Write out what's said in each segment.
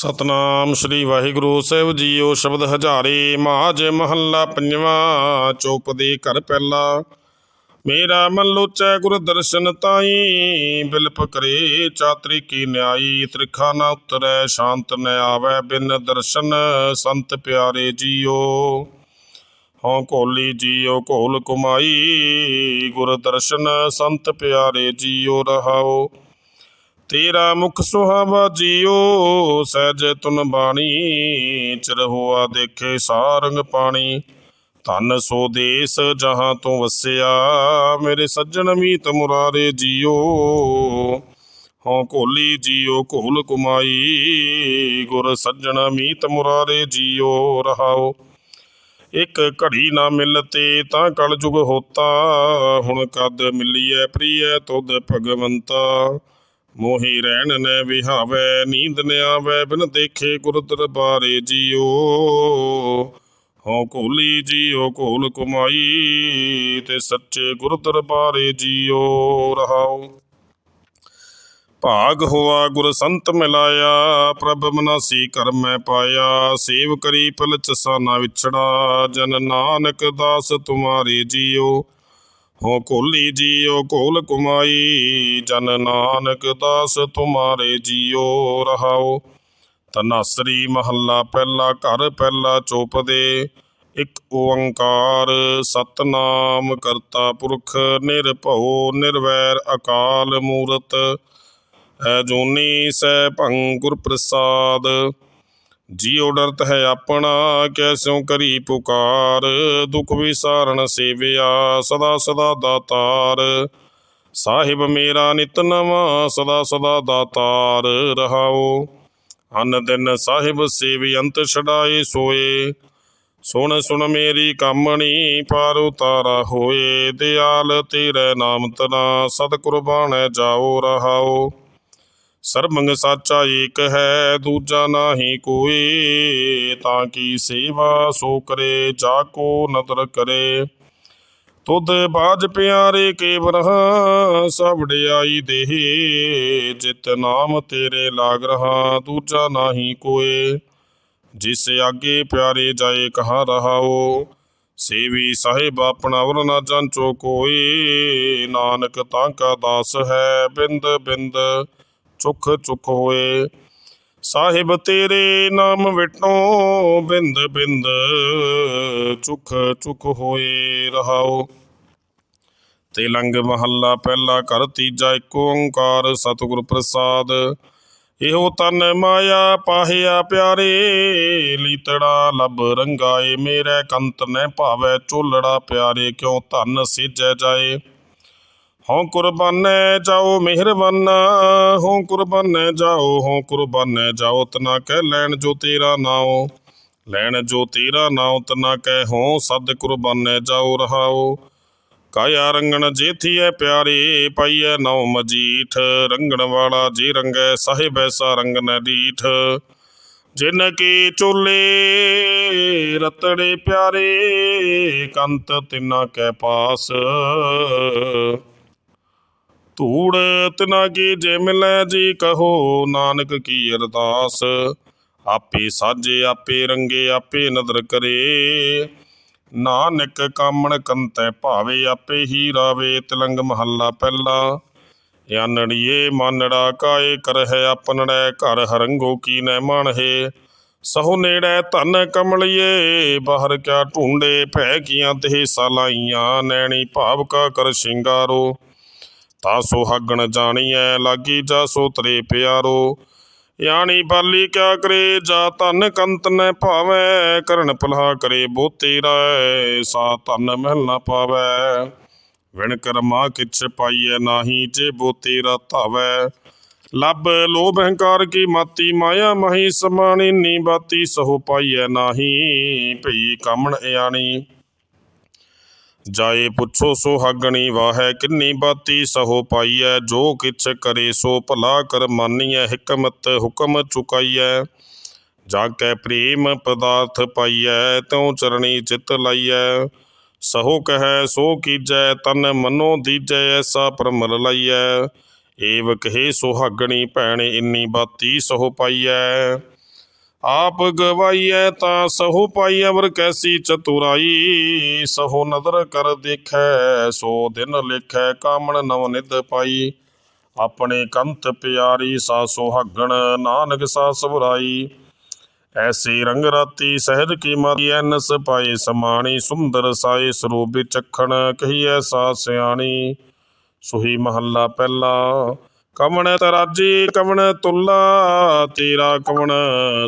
ਸਤਨਾਮ ਸ੍ਰੀ ਵਾਹਿਗੁਰੂ ਸਾਹਿਬ ਜੀਓ ਸ਼ਬਦ ਹਜ਼ਾਰੇ ਮਾਜ ਮਹੱਲਾ ਪੰਜਵਾਂ, ਚੋਪ ਦੇ ਘਰ ਪਹਿਲਾ। ਮੇਰਾ ਮਨ ਲੋਚੈ ਗੁਰ ਦਰਸ਼ਨ ਤਾਈ ਬਿਲਪ ਕਰੇ ਚਾਤਰੀ ਕੀ ਨਿਆਈ। ਤ੍ਰਿਖਾ ਨਾ ਉਤਰੈ, ਸ਼ਾਂਤ ਨ ਆਵੈ ਬਿਨ ਦਰਸ਼ਨ, ਸੰਤ ਪਿਆਰੇ ਜੀਓ। ਹਉ ਕੋਲੀ ਜੀਓ ਕੋਲ ਕੁਮਾਈ, ਗੁਰ ਦਰਸ਼ਨ ਸੰਤ ਪਿਆਰੇ ਜੀਓ ਰਹਾਓ। ਤੇਰਾ ਮੁਖ ਸੁਹਾਵਾ ਜੀਓ, ਸਹਿਜ ਤੁਨ ਬਾਣੀ ਚਰਹੁਆ ਦੇਖੇ ਸਾਰੰਗ ਪਾਣੀ। ਧਨ ਸੋ ਦੇਸ ਜਹਾਂ ਤੂੰ ਵਸਿਆ, ਮੇਰੇ ਸੱਜਣ ਮੀਤ ਮੁਰਾਰੇ ਜੀਓ। ਹਉ ਕੋਲੀ ਜੀਓ ਕੋਲ ਕੁਮਾਈ, ਗੁਰ ਸੱਜਣ ਮੀਤ ਮੁਰਾਰੇ ਜੀਓ, ਰਹਾਓ। ਇੱਕ ਘੜੀ ਨਾ ਮਿਲਤੇ ਤਾਂ ਕਲਯੁਗ ਹੋਤਾ, ਹੁਣ ਕਦ ਮਿਲੀਐ ਪ੍ਰੀਐ ਤੁਧ ਭਗਵੰਤਾ। ਮੋਹੀ ਰਹਿਣ ਨੈ ਵਿਹਾਵੈ, ਨੀਂਦ ਨ ਆਵੈ, ਬਿਨ ਦੇਖੇ ਗੁਰ ਦਰਬਾਰੇ ਜੀਓ। ਹਉ ਕੋਲੀ ਜੀਓ ਕੋਲ ਕੁਮਾਈ ਤੇ ਸੱਚੇ ਗੁਰ ਦਰਬਾਰੇ ਜੀਓ ਰਹਾਉ। ਭਾਗ ਹੋਆ ਗੁਰ ਸੰਤ ਮਿਲਾਇਆ, ਪ੍ਰਭ ਮਨਾਸੀ ਕਰ ਮੈਂ ਪਾਇਆ। ਸੇਵ ਕਰੀ ਪਲਚ ਸਾਨਾ ਵਿਛੜਾ, ਜਨ ਨਾਨਕ ਦਾਸ ਤੁਮਾਰੇ ਜੀਓ। ਹੋ ਕੋਲੀ ਜੀਓ ਕੋਲ ਕੁਮਾਈ, ਜਨ ਨਾਨਕ ਦਾਸ ਤੁਮਾਰੇ ਜੀਓ ਰਹਾਓ। ਤਨਾਸਰੀ ਮਹੱਲਾ ਪਹਿਲਾ ਘਰ ਪਹਿਲਾ ਚੋਪਦੇ ਇੱਕ ਓੰਕਾਰ ਸਤਨਾਮ ਕਰਤਾ ਪੁਰਖ ਨਿਰਭਉ ਨਿਰਵੈਰ ਅਕਾਲ ਮੂਰਤ। ਹੈ ਜੋਨੀ ਸੈ ਭੰ ਗੁਰ ਪ੍ਰਸਾਦ ਜੀਉ ਡਰਤ ਹੈ ਆਪਣਾ ਕੈਸਿਉ ਕਰੀ ਪੁਕਾਰ। ਦੁਖ ਵਿਸਾਰਣ ਸੇਵਿਆ, ਸਦਾ ਸਦਾ ਦਾਤਾਰ। ਸਾਹਿਬ ਮੇਰਾ ਨਿਤ ਨਵਾਂ, ਸਦਾ ਸਦਾ ਦਾਤਾਰ ਰਹਾਓ। ਅਨ ਦਿਨ ਸਾਹਿਬ ਸੇਵੀ ਅੰਤ ਛਡਾਏ ਸੋਏ। ਸੁਣ ਸੁਣ ਮੇਰੀ ਕਾਮਣੀ ਪਾਰ ਉਤਾਰਾ ਹੋਏ। ਦਿਆਲ ਤੇਰੇ ਨਾਮ ਤਨਾ ਸਦ ਕੁਰਬਾਨ ਜਾਓ ਰਹਾਓ। ਸਰਬੰਗ ਸਾਚਾ ਏਕ ਹੈ, ਦੂਜਾ ਨਾਹੀ ਕੋਈ। ਤਾਂ ਕੀ ਸੇਵਾ ਸੋ ਕਰੇ, ਜਾ ਕੋ ਨਦਰ ਕਰੇ। ਤੁਧ ਬਾਜ ਪਿਆਰੇ ਕੇ ਬਰਹਾ ਸਵੜਿਆਈ ਦੇਹ। ਜਿਤ ਨਾਮ ਤੇਰੇ ਲਾਗ ਰਹਾ, ਦੂਜਾ ਨਾਹੀ ਕੋਏ ਜਿਸ ਆਗੇ ਪਿਆਰੇ ਜਾਏ, ਕਹਾ ਰਹਾਓ। ਸੇਵੀ ਸਾਹਿਬ ਆਪਣਾ ਵਰ ਨਾ ਜਾਂਚੋ ਕੋਈ। ਨਾਨਕ ਤਾਂ ਕਾ ਦਾਸ ਹੈ, ਬਿੰਦ ਬਿੰਦ। ਚੁਖ ਚੁਖ ਹੋਏ। ਸਾਹਿਬ ਤੇਰੇ ਨਾਮ ਵਿਟੋ ਬਿੰਦ ਬਿੰਦ ਚੁਖ ਚੁਖ ਹੋਏ ਰਹਾਓ। ਤੇਲੰਗ ਮਹੱਲਾ ਪਹਿਲਾ ਕਰ ਤੀਜਾ ਇੱਕ ਓੰਕਾਰ, ਸਤਿਗੁਰ ਪ੍ਰਸਾਦ। ਇਹੋ ਤਨ ਮਾਇਆ ਪਾਹਿਆ ਪਿਆਰੇ, ਲੀਤੜਾ ਲਬ ਰੰਗਾਏ। ਮੇਰੇ ਕੰਤ ਨੇ ਭਾਵੈ ਝੋਲੜਾ ਪਿਆਰੇ, ਕਿਉ ਧਨ ਸਿਜੈ ਜਾਏ? ਹਉ ਕੁਰਬਾਨੈ ਜਾਓ, ਮਿਹਰਬਾਨ। ਹਉ ਕੁਰਬਾਨੈ ਜਾਓ, ਹਉ ਕੁਰਬਾਨੈ ਜਾਓ ਤਨਾ ਕਹਿ ਲੈਣ ਜੋ ਤੇਰਾ ਨਾਉ। ਲੈਣ ਜੋ ਤੇਰਾ ਨਾਉ ਤਨਾ ਕਹਿ ਹਉ, ਸਦ ਕੁਰਬਾਨੈ ਜਾਓ ਰਹਾਓ ਕਾਇਆ ਰੰਗਣ ਜੇਥੀਐ ਪਿਆਰੇ, ਪਾਈਐ ਨਉ ਮਜੀਠ। ਰੰਗਣ ਵਾਲਾ ਜੇ ਰੰਗੈ ਸਾਹਿਬ ਐਸਾ ਰੰਗਨ ਡੀਠ। ਜਿਨ ਕੀ ਚੋਲੇ, ਰਤੜੇ ਪਿਆਰੇ, ਕੰਤ ਤਿਨਾ ਕੈ ਪਾਸ। ਧੂੜ, ਤਿਨਾ ਕੀ ਜੇ ਮਿਲੈ ਜੀ ਕਹੋ, ਨਾਨਕ ਕੀ ਅਰਦਾਸ? ਆਪੇ ਸਾਜੇ, ਆਪੇ ਰੰਗੇ, ਆਪੇ ਨਦਰ ਕਰੇ। ਨਾਨਕ ਕਾਮਣ ਕੰਤੈ ਭਾਵੇ, ਆਪੇ ਹੀ ਰਾਵੇ ਤਿਲੰਗ ਮਹੱਲਾ ਪਹਿਲਾ। ਯਾਨੜੀਏ ਮਾਨੜਾ ਕਾਏ ਕਰਹਿ ਆਪਨੜੈ ਘਰ ਹਰੰਗੋ ਕੀ ਨੈ ਮਾਣਹੇ। ਸਹੁ ਨੇੜੇ ਧਨ ਕਮਲਿਏ, ਬਾਹਰ ਕਿਆ ਢੂੰਡੇ ਭੈ ਕੀਆਂ ਤੇ ਸਾਲਾਈਆਂ। ਨੈਣੀ ਭਾਵ ਕਾ ਕਰ ਸ਼ਿੰਗਾਰੋ। ਤਾ ਸੁਹਾਗਣ ਜਾਣੀਐ, ਲਾਗੀ ਜਾ ਸੋ ਤਰੇ ਪਿਆਰੋ। ਯਾਨੀ ਬਾਲੀ ਕਿਆ ਕਰੇ, ਜਾ ਧਨ ਕੰਤ ਨ ਭਾਵੈ, ਕਰਨ ਭਲਾ ਕਰੇ ਬੋ ਤੇਰਾ ਸਾ ਧਨ ਮਹਿਲ ਨਾ ਪਾਵੈ। ਵਿਣ ਕਰਮਾ ਕਿਛ ਪਾਈਐ ਨਾਹੀ, ਜੇ ਬੋ ਤੇਰਾ ਧਾਵੈ। ਲੱਭ ਲੋਭ ਹੰਕਾਰ ਕੀ ਮਾਤੀ, ਮਾਇਆ ਮਹੀ ਸਮਾਣੀ, ਨੀ ਬਾਤੀ ਸਹੁ ਪਾਈਐ ਨਾਹੀ, ਭਈ ਕਾਮਣ ਇਆਣੀ। ਜਾਏ ਪੁੱਛੋ ਸੁਹਾਗਣੀ ਵਾਹੈ, ਕਿੰਨੀ ਬਾਤੀ ਸਹੋ ਪਾਈਐ, ਜੋ ਕਿਛ ਕਰੇ ਸੋ ਭਲਾ ਕਰ ਮਾਨੀਐ, ਹਕਮਤ ਹੁਕਮ ਚੁਕਾਈਐ। ਜਾ ਕੈ ਪ੍ਰੇਮ ਪਦਾਰਥ ਪਾਈਐ, ਤਿਉ ਚਰਣੀ ਚਿਤ ਲਾਈਐ। ਸਹੋ ਕਹੈ, ਸੋ ਕੀਜੈ, ਤਨ ਮਨੋ ਦੀਜੈ, ਐਸਾ ਪਰਮਲ ਲਾਈਐ। ਏਵ ਕਹੇ ਸੁਹਾਗਣੀ ਭੈਣ, ਇੰਨੀ ਬਾਤੀ ਸੋ ਪਾਈਐ। ਆਪ ਗਵਾਈਐ ਤਾਂ ਸਹੋ ਪਾਈ ਅਵਰ ਕੈਸੀ ਚਤੁਰਾਈ? ਸਹੋ ਨਦਰ ਕਰ ਦੇਖੈ, ਸੋ ਦਿਨ ਲਿਖੈ, ਕਾਮਣ ਨਵ ਨਿਧ ਪਾਈ। ਆਪਣੇ ਕੰਤ ਪਿਆਰੀ ਸਾ ਸੁਹਾਗਣ ਨਾਨਕ ਸਾ ਸਭਰਾਈ ਐਸੀ ਰੰਗ ਰਾਤੀ ਸਹਿਜ ਕੀ ਮਾਰੀ, ਐਨਸ ਪਾਏ ਸਮਾਣੀ, ਸੁੰਦਰ ਸਾਏ ਸਰੂਪ ਚਖਣ ਕਹੀ ਸਾ ਸਿਆਣੀ। ਸੁਹੀ ਮਹੱਲਾ ਪਹਿਲਾ ਕਵਣ ਤਰਾਜੀ ਕਵਣ ਤੁਲਾ, ਤੇਰਾ ਕਵਣ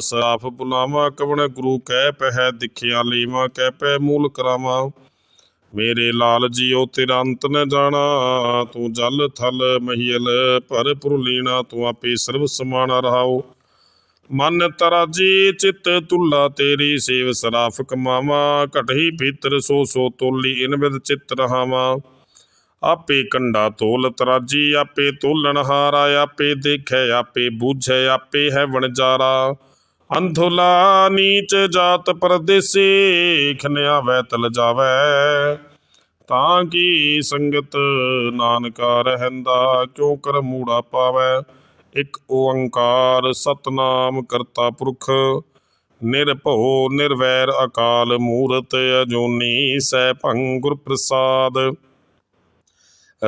ਸਰਾਫ ਬੁਲਾਵਾ। ਕਵਣ ਗੁਰੂ ਕਹਿ ਪਹਿ, ਦਿਖਿਆ ਲੀਵਾ, ਕਹਿ ਪੈ ਮੂਲ ਕਰਾਵਾ। ਮੇਰੇ ਲਾਲ ਜੀਓ ਤੇਰਾ ਅੰਤ ਨ ਜਾਣਾ, ਤੂੰ ਜਲ ਥਲ ਮਹੀਲ ਭਰ ਲੀਣਾ, ਤੂੰ ਆਪੇ ਸਰਬ ਸਮਾਣਾ ਰਹਾਓ ਮਨ ਤਰਾਜੀ ਚਿਤ ਤੁਲਾ, ਤੇਰੀ save Saraf ਕਮਾਵਾ। ਘਟਹੀ ਭੀਤਰ so so ਤੋਲੀ, in with ਚਿਤ ਰਹਾਵਾ। ਆਪੇ ਕੰਡਾ ਤੋਲ ਤਰਾਜੀ, ਆਪੇ ਤੋਲਣ ਹਾਰਾ, ਆਪੇ ਦੇਖੈ, ਆਪੇ ਬੂਝੈ, ਆਪੇ ਹੈ ਵਣਜਾਰਾ ਅੰਧੁਲਾ ਨੀਚ ਜਾਤ ਪਰਦੇਸੀ ਖਨਿਆ ਵੈ ਤਲ ਜਾਵੈ। ਤਾਂ ਕੀ ਸੰਗਤ ਨਾਨਕਾ ਰਹਿੰਦਾ, ਕਿਉ ਕਰ ਮੂੜਾ ਪਾਵੈ? ਇਕ ਓੰਕਾਰ ਸਤਨਾਮ ਕਰਤਾ ਪੁਰਖ, ਨਿਰਭਉ, ਨਿਰਵੈਰ ਅਕਾਲ ਮੂਰਤ ਅਜੋਨੀ ਸੈ ਭੰਗ ਗੁਰ ਪ੍ਰਸਾਦ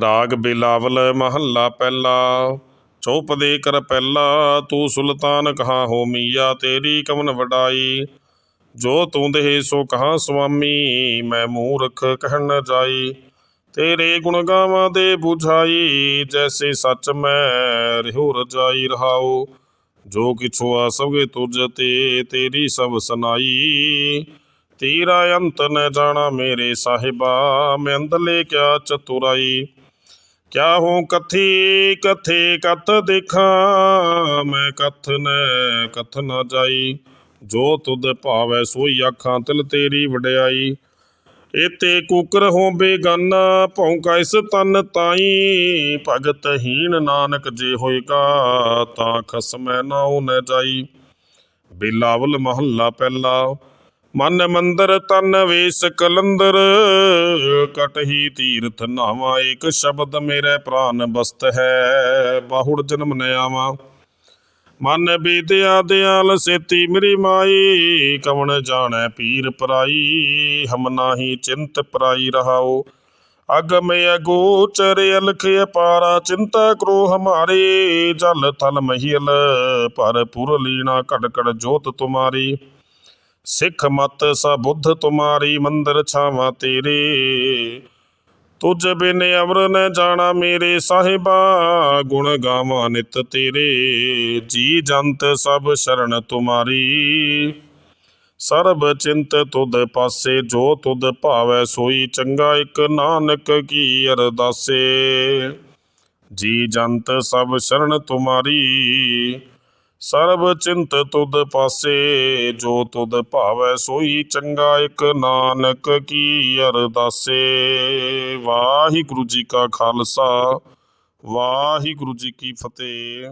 ਰਾਗ ਬਿਲਾਵਲ ਮਹੱਲਾ ਪਹਿਲਾ ਚੌਪਦੇ ਕਰ ਪਹਿਲਾ, ਤੂੰ ਸੁਲਤਾਨ ਕਹਾ ਹੋ ਮੀਆ, ਤੇਰੀ ਕਵਨ ਵਡਾਈ। ਜੋ ਤੂੰ ਦੇਹ ਸੋ ਕਹਾ ਸੁਆਮੀ, ਮੈਂ ਮੂਰਖ ਕਹਿਣ ਨ ਜਾਈ। ਤੇਰੇ ਗੁਣ ਗਾਵਾਂ ਦੇ 부ਝਾਈ ਜੈਸੇ ਸੱਚ ਮੈਂ ਰਹਿਉ ਰਜਾਈ ਰਹਾਉ। ਜੋ ਕਿਛੁ ਆ ਸਭੇ ਤੁਜ ਤੇ, ਤੇਰੀ ਸਭ ਸੁਨਾਈ। ਤੇਰਾ ਅੰਤ ਨ ਜਾਣਾ ਮੇਰੇ ਸਾਹਿਬਾ, ਮੈਂ ਅੰਦਲੇ ਕਿਆ ਚਤੁਰਾਈ। ਕਿਆ ਹੋ ਕਥੀ ਕਥੇ ਕਥ ਦੇਖਾਂ, ਮੈਂ ਕਥ ਨ ਕਥ ਨਾ ਜਾਈ। ਜੋ ਤੁਧ ਭਾਵੈ ਸੋਈ ਆਖਾਂ, ਤਿਲ ਤੇਰੀ ਵਡਿਆਈ। ਇਤੇ ਕੁਕਰ ਹੋ ਬੇਗਾਨਾ ਭੌਂਕਾ ਇਸ ਤਨ ਤਾਈ। ਭਗਤ ਹੀਣ ਨਾਨਕ ਜੇ ਹੋਏਗਾ ਤਾਂ ਖਸਮੈ ਨਾਉ ਨ ਜਾਈ। ਬਿਲਾਵਲ ਮਹੱਲਾ ਪਹਿਲਾ ਮਨ ਮੰਦਰ ਤਨ ਵੇਸ ਕਲੰਦਰ ਕਟਹੀ ਤੀਰਥ ਨਾਵਾ, ਏਕ ਸ਼ਬਦ ਮੇਰੇ ਪ੍ਰਾਨ ਬਸਤ ਹੈ, ਬਾਹੁੜ ਜਨਮ ਨ ਆਵਾਂ। ਮਨ ਬੀਦਿਆ ਦਿਆਲ ਸੇਤੀ ਮੇਰੀ ਮਾਈ, ਕਵਣ ਜਾਣੈ ਪੀਰ ਪਰਾਈ, ਹਮ ਨਾਹੀ ਚਿੰਤ ਪਰਾਈ ਰਹਾਓ। ਅਗਮ ਅਗੋਚਰ ਅਲਖ ਅਪਾਰਾ, ਚਿੰਤਾ ਕਰੋ ਹਮਾਰੇ ਜਲ ਥਲ ਮਹੀਲ ਪਰ ਪੁਰ ਲੀਣਾ ਘਟ ਘਟ ਜੋਤ ਤੁਮਾਰੀ। ਸਿੱਖ ਮਤ ਸਾ ਬੁੱਧ ਤੁਮਾਰੀ ਮੰਦਰ ਛਾਵਾਂ ਤੇਰੇ। ਤੁਝ ਬਿਨ ਅਵਰ ਨ ਜਾਣਾ ਮੇਰੇ ਸਾਹਿਬਾ, ਗੁਣ ਗਾਵਾਂ ਨਿਤ ਤੇਰੇ। ਜੀ ਜੰਤ ਸਭ ਸ਼ਰਨ ਤੁਮਾਰੀ। ਸਰਬ ਚਿੰਤ ਤੁਧ ਪਾਸੇ, ਜੋ ਤੁਧ ਭਾਵੈ ਸੋਈ, ਚੰਗਾ ਇਕ ਨਾਨਕ ਕੀ ਅਰਦਾਸੇ। ਜੀ ਜੰਤ ਸਭ ਸ਼ਰਨ ਤੁਮਾਰੀ। ਸਰਬ ਚਿੰਤ ਤੁਧ ਪਾਸੇ, ਜੋ ਤੁਧ ਭਾਵੈ ਸੋਈ ਚੰਗਾ ਇਕ ਨਾਨਕ ਕੀ ਅਰਦਾਸੇ। ਵਾਹਿਗੁਰੂ ਜੀ ਕਾ ਖਾਲਸਾ, ਵਾਹਿਗੁਰੂ ਜੀ ਕੀ ਫਤਿਹ।